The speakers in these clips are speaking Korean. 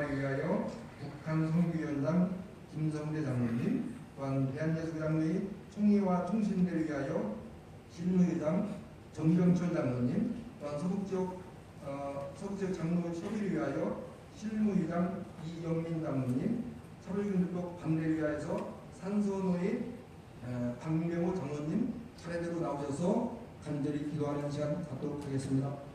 평화를 위하여 북한 선교위원장 김성대 장로님, 또한 대한예수장로회 총회와 통신대를 위하여 실무회장 정병철 장로님, 또한 서북지역 어, 서북지역 장로 협의를 위하여 실무회장 이영민 장로님, 서울균들법 반대를 위하여서 산소노의 어, 박명호 장로님 차례대로 나오셔서 간절히 기도하는 시간 갖도록 하겠습니다.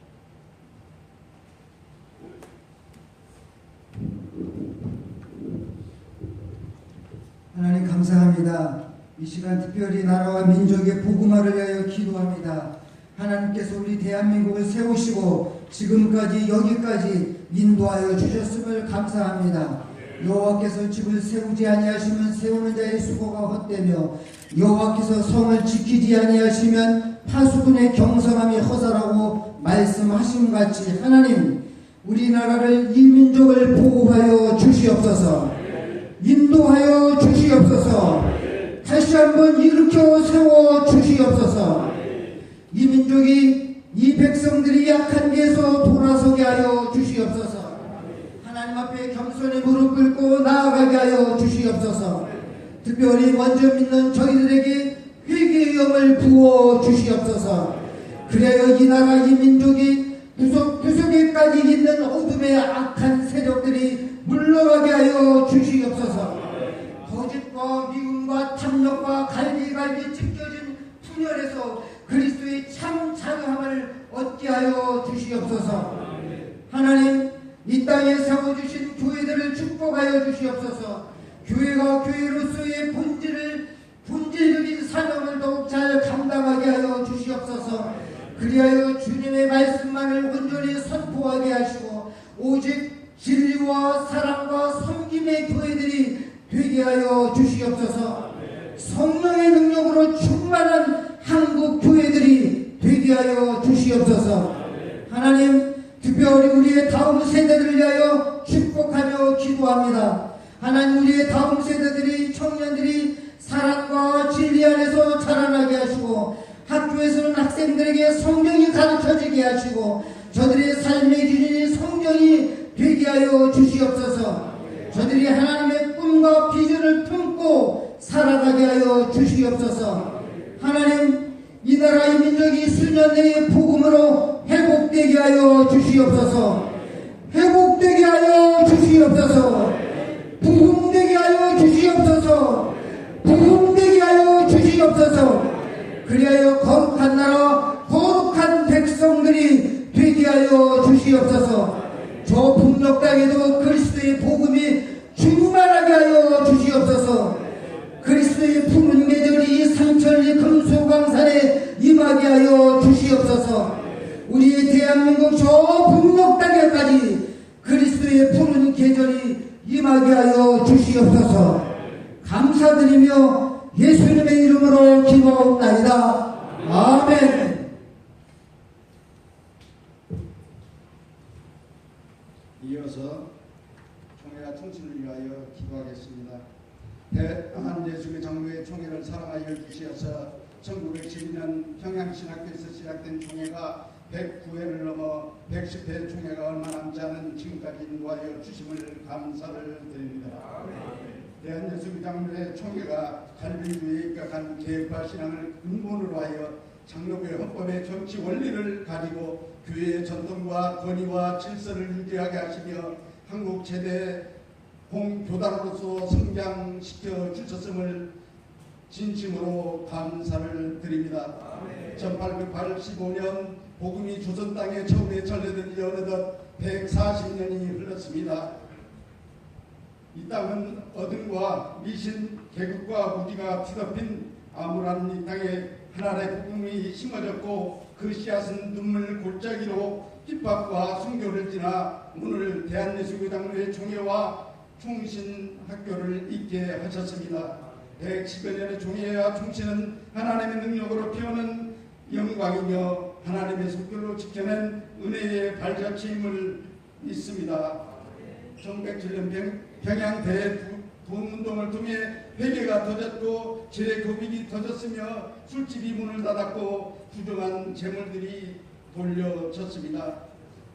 감사합니다. 이 시간 특별히 나라와 민족의 복음화를 위하여 기도합니다. 하나님께서 우리 대한민국을 세우시고 지금까지 여기까지 인도하여 주셨음을 감사합니다. 여호와께서 집을 세우지 아니하시면 세우는 자의 수고가 헛되며 여호와께서 성을 지키지 아니하시면 파수꾼의 경성함이 허사라고 말씀하신 같이 하나님 우리나라를 이 민족을 보호하여 주시옵소서. 인도하여 주시옵소서. 다시 한번 일으켜 세워 주시옵소서. 이 민족이 이 백성들이 약한 데서 돌아서게 하여 주시옵소서. 하나님 앞에 겸손히 무릎 꿇고 나아가게 하여 주시옵소서. 특별히 먼저 믿는 저희들에게 회개의 영을 부어 주시옵소서. 그래야 이 나라 이 민족이 구석 구석에까지 있는 어둠의 악한 세력들이 물러가게 하여 주시옵소서. 거짓과 미움과 갈기갈기 찢겨진 분열에서 그리스도의 참 자유함을 얻게 하여 주시옵소서. 하나님 이 땅에 세워주신 교회들을 축복하여 주시옵소서. 교회가 교회로서의 본질을 본질적인 사명을 더욱 잘 감당하게 하여 주시옵소서. 그리하여 주님의 말씀만을 온전히 선포하게 하시고 오직 진리와 사랑과 섬김의 교회들이 되게 하여 주시옵소서. 성령의 능력으로 충만한 한국 교회들이 되게 하여 주시옵소서. 하나님 특별히 우리의 다음 세대들을 위하여 축복하며 기도합니다. 하나님 우리의 다음 세대들이 청년들이 사랑과 진리 안에서 자라나게 하시고 학교에서는 학생들에게 성경이 가르쳐지게 하시고 저들의 삶의 기준이 성경이 되게 하여 주시옵소서. 저들이 하나님의 꿈과 비전을 품고 살아가게 하여 주시옵소서. 하나님 이 나라 이 민족이 수년 내에 복음으로 회복되게 하여 주시옵소서. 회복되게 하여 주시옵소서. 부흥되게 하여 주시옵소서. 부흥되게 하여 주시옵소서. 그리하여 거룩한 나라 거룩한 백성들이 되게 하여 주시옵소서. 저 북녘 땅에도 그리스도의 복음이 충만하게 하여 주시옵소서. 그리스도의 푸른 계절이 상천리 금수광산에 임하게 하여 주시옵소서. 우리 대한민국 저 북녘 땅에까지 그리스도의 푸른 임하게 하여 주시옵소서. 감사드리며 예수님의 이름으로 기도하옵나이다. 아멘. 이어서 총회와 통신을 위하여 기도하겠습니다. 대한 예수교 장로회 총회를 사랑하여 주시어서 1912년 평양신학교에서 시작된 총회가 109회를 넘어 110회 총회가 얼마 남지 않은 지금까지 인도하여 주심을 감사를 드립니다. 대한예수교 장로회 총회가 갈비주의에 입각한 개혁화 신앙을 근본으로 하여 장로교회 헌법의 정치 원리를 가지고 교회의 전통과 권위와 질서를 유지하게 하시며 한국 최대 공교단으로서 성장시켜 주셨음을 진심으로 감사를 드립니다. 1885년 복음이 조선 땅에 처음에 전해들이 어느덧 140년이 흘렀습니다. 이 땅은 어둠과 미신, 계급과 무지가 뒤덮인 암울한 이 땅에 하나님의 복음이 심어졌고 그 씨앗은 눈물 골짜기로 핍박과 순교를 지나 오늘 대한예수교장로회 총회와 총신학교를 있게 하셨습니다. 110여 년의 총회와 총신은 하나님의 능력으로 피우는 영광이며 하나님의 속결로 지켜낸 은혜의 발자취임을 믿습니다. 1907년 평양 대부운동을 통해 회개가 터졌고 재교빈이 터졌으며 술집이 문을 닫았고 부정한 재물들이 돌려졌습니다.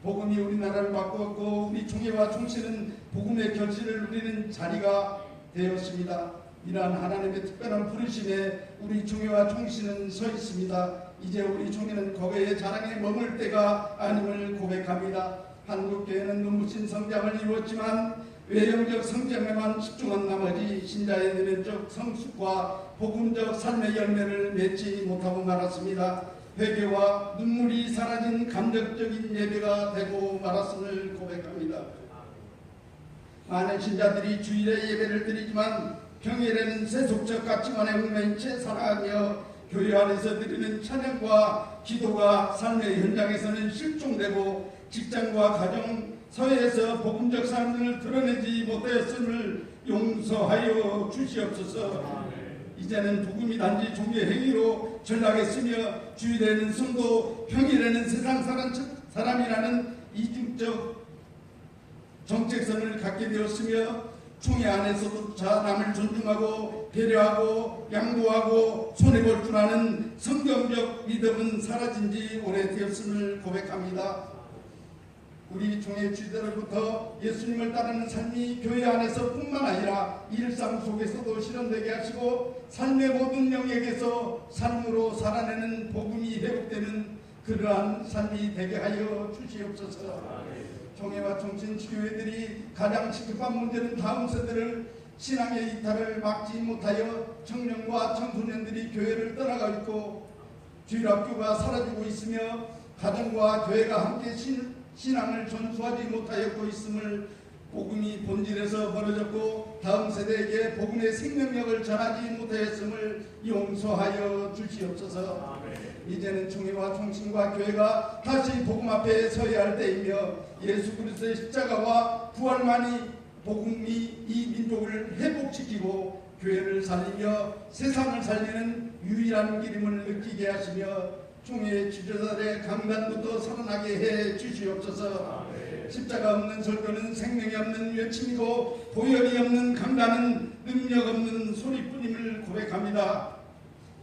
복음이 우리나라를 바꾸었고 우리 총회와 총신은 복음의 결실을 누리는 자리가 되었습니다. 이러한 하나님의 특별한 부르심에 우리 총회와 총신은 서 있습니다. 이제 우리 총회는 거기에 자랑에 머물 때가 아님을 고백합니다. 한국교회는 눈부신 성장을 이루었지만 외형적 성장에만 집중한 나머지 신자의 내면적 성숙과 복음적 삶의 열매를 맺지 못하고 말았습니다. 회개와 눈물이 사라진 감정적인 예배가 되고 말았음을 고백합니다. 많은 신자들이 주일에 예배를 드리지만 평일에는 세속적 가치관에 얽매인 채 살아가며 교회 안에서 드리는 찬양과 기도가 삶의 현장에서는 실종되고 직장과 가정, 사회에서 복음적 삶을 드러내지 못하였음을 용서하여 주시옵소서. 이제는 복음이 단지 종교 행위로 전락했으며 주일에는 성도, 평일에는 세상 사람, 사람이라는 이중적 정책성을 갖게 되었으며 총회 안에서도 자 남을 존중하고 배려하고 양보하고 손해볼 줄 아는 성경적 믿음은 사라진 지 오래되었음을 고백합니다. 우리 총회 주제로부터 예수님을 따르는 삶이 교회 안에서 뿐만 아니라 일상 속에서도 실현되게 하시고 삶의 모든 영역에서 삶으로 살아내는 복음이 회복되는 그러한 삶이 되게 하여 주시옵소서. 총회와 총신 교회들이 가장 시급한 문제는 다음 세대를 신앙의 이탈을 막지 못하여 청년과 청소년들이 교회를 떠나가 있고 주일학교가 사라지고 있으며 가정과 교회가 함께 신, 신앙을 전수하지 못하였고 있음을 복음이 본질에서 벌어졌고 다음 세대에게 복음의 생명력을 전하지 못하였음을 용서하여 주시옵소서. 이제는 총회와 총신과 교회가 다시 복음 앞에 서야 할 때이며 예수 그리스도의 십자가와 부활만이 복음이 이 민족을 회복시키고 교회를 살리며 세상을 살리는 유일한 길임을 느끼게 하시며 총회 지도자들의 강단부터 살아나게 해 주시옵소서. 십자가 없는 설교는 생명이 없는 외침이고 보혈이 없는 강단은 능력 없는 소리뿐임을 고백합니다.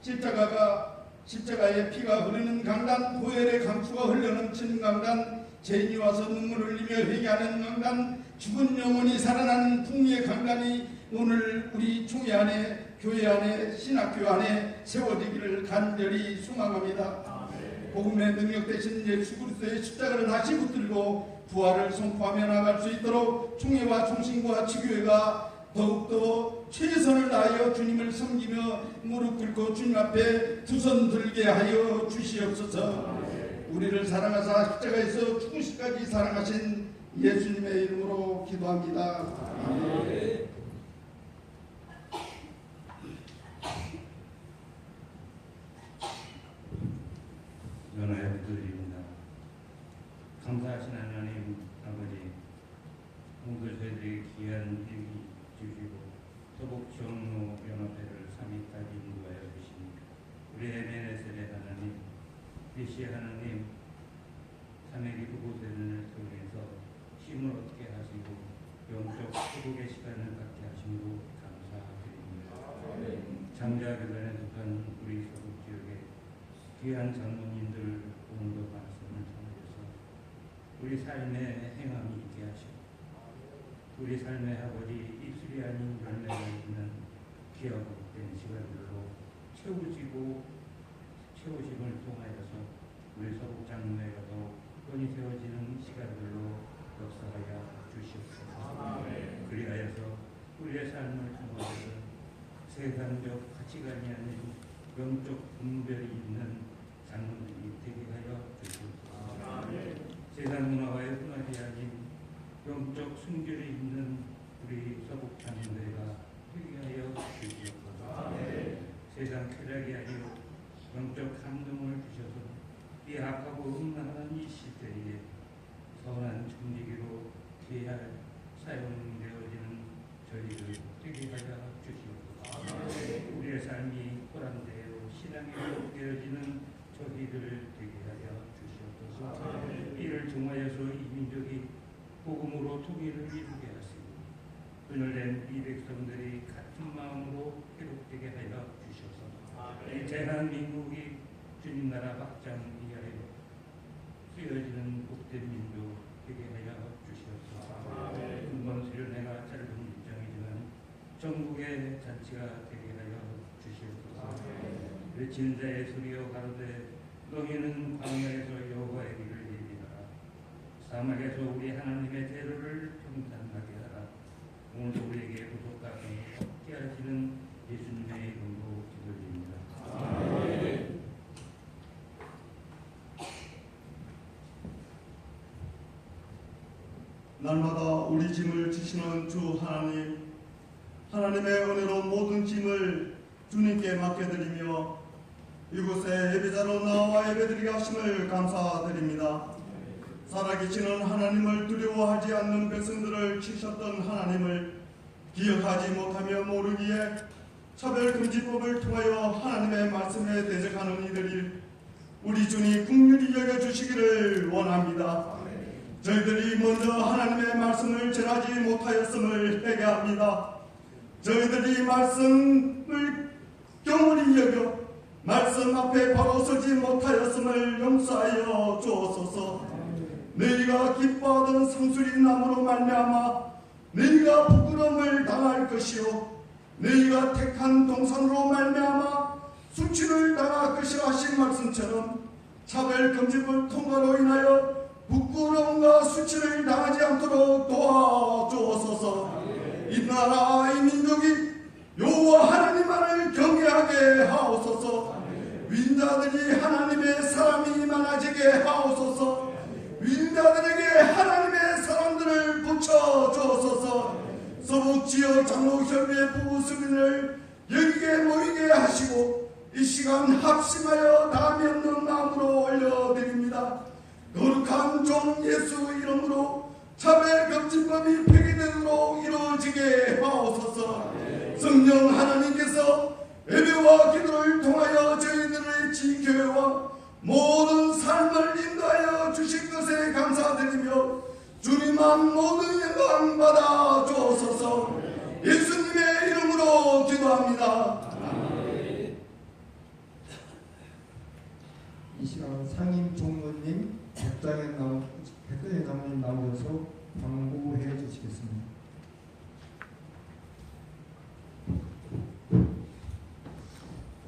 십자가가 십자가의 피가 흐르는 강단, 보혈의 강수가 흘러넘치는 강단, 죄인이 와서 눈물을 흘리며 회개하는 강단, 죽은 영혼이 살아나는 풍미의 강단이 오늘 우리 총회 안에, 교회 안에, 신학교 안에 세워지기를 간절히 소망합니다. 복음의 능력 대신 예수 그리스도의 십자가를 다시 붙들고 부활을 선포하며 나갈 수 있도록 총회와 총신과 지교회가 더욱더 최선을 다하여 주님을 섬기며 무릎 꿇고 주님 앞에 두 손 들게 하여 주시옵소서. 우리를 사랑하사 십자가에서 죽으시까지 사랑하신 예수님의 이름으로 기도합니다. 아멘. 연하여 드립니다. 감사하신 하나님 아버지, 오늘 저희들이 귀한 일기 주시고 서북 정로 연합회를 3위까지 인도하여 주십니다. 우리 에메네셀의 하나님, 계시 하나님, 산에기 그곳을 통해서 힘을 얻게 하시고 영적 회복의 시간을 갖게 하심으로 감사드립니다. 장자교단에 속한 우리 서북 지역의 귀한 장로님들 오늘도 말씀을 통해서 우리 삶에 행함이 있게 하시고 우리 삶의 아버지 입술이 아닌 열매가 있는 귀하고 된 시간들로 채워지고 채우심을 통하여서 우리 장로회가 더 뻔히 세워지는 시간들로 역사하여 주시옵소서. 그리하여서 우리의 삶을 통하여서 세상적 가치관이 아닌 영적 분별이 있는 장로들이 되게 하여 주시옵소서. 세상 문화와의 혼합이 아닌 영적 순결이 있는 우리 서북 장로회가 되게 하여 주시옵소서. 세상 쾌락이 아니요 영적 감동을 주셔서 이 악하고 음란한 이 시대에 선한 청지기로 귀할 사용되어지는 저희를 되게 하여 주시옵소서. 우리의 삶이 호랑되어 신앙이 회복되어지는 저희들을 되게 하여 주시옵소서. 이를 통하여서 이 민족이 복음으로 통일을 이루게 하시고 오늘된 이 백성들이 같은 마음으로 회복되게 하여 주셔서 이 대한민국이 주님 나라 확장 위하여 쓰여지는 복된 민족 되게 하여 주시옵소서. 금방 수련회가 짧은 일정이지만 전국의 잔치가 되게 하여 주시옵소서. 외치는 자의 소리여 가로되 너희는 광야에서 여호와의 길을. 사막에서 우리 하나님의 대로를 평탄하게 하라. 오늘도 우리에게 구속하게 함께 하시는 예수님의 이름으로 기도드립니다. 날마다 우리 짐을 지시는 주 하나님, 하나님의 은혜로 모든 짐을 주님께 맡겨드리며 이곳에 예배자로 나와 예배드리게 하심을 감사드립니다. 살아계시는 하나님을 두려워하지 않는 백성들을 치셨던 하나님을 기억하지 못하며 모르기에 차별금지법을 통하여 하나님의 말씀에 대적하는 이들이 우리 주님 국률이 여겨주시기를 원합니다. 저희들이 먼저 하나님의 말씀을 전하지 못하였음을 회개합니다. 저희들이 말씀을 경홀히 여겨 말씀 앞에 바로 서지 못하였음을 용서하여 주옵소서. 너희가 기뻐하던 상수리 나무로 말미암아 너희가 부끄러움을 당할 것이요. 너희가 택한 동산으로 말미암아 수치를 당할 것이라 하신 말씀처럼 차별금지법 통과로 인하여 부끄러움과 수치를 당하지 않도록 도와주옵소서. 이 나라 이 민족이 여호와 하나님만을 경외하게 하옵소서. 윈자들이 하나님의 사람이 많아지게 하옵소서 윈자들에게 하나님의 사람들을 붙여주옵소서 서북지역 장로협의 부부 수빈을 여기게 모이게 하시고 이 시간 합심하여 담이 없는 마음으로 올려드립니다. 거룩한 종 예수 이름으로 차별 금지법이 폐기되도록 이루어지게 하옵소서. 성령 하나님께서 예배와 기도를 통하여 저희들의 지교회와 모든 삶을 인도하여 주실 것에 감사드리며 주님만 모든 영광 받아 주옵소서 예수님의 이름으로 기도합니다. 이 시간 상임 종로님 백장의 나오 백장의 장로님 나오셔서 광고해 주시겠습니다.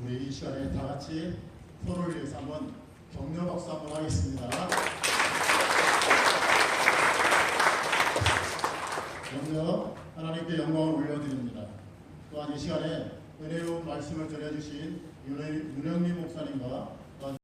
우리 이 시간에 다 같이 서로를 위해서 한번 격려 박수 한번 하겠습니다. 먼저 하나님께 영광을 올려드립니다. 또한 이 시간에 은혜로운 말씀을 전해주신 윤영민 목사님과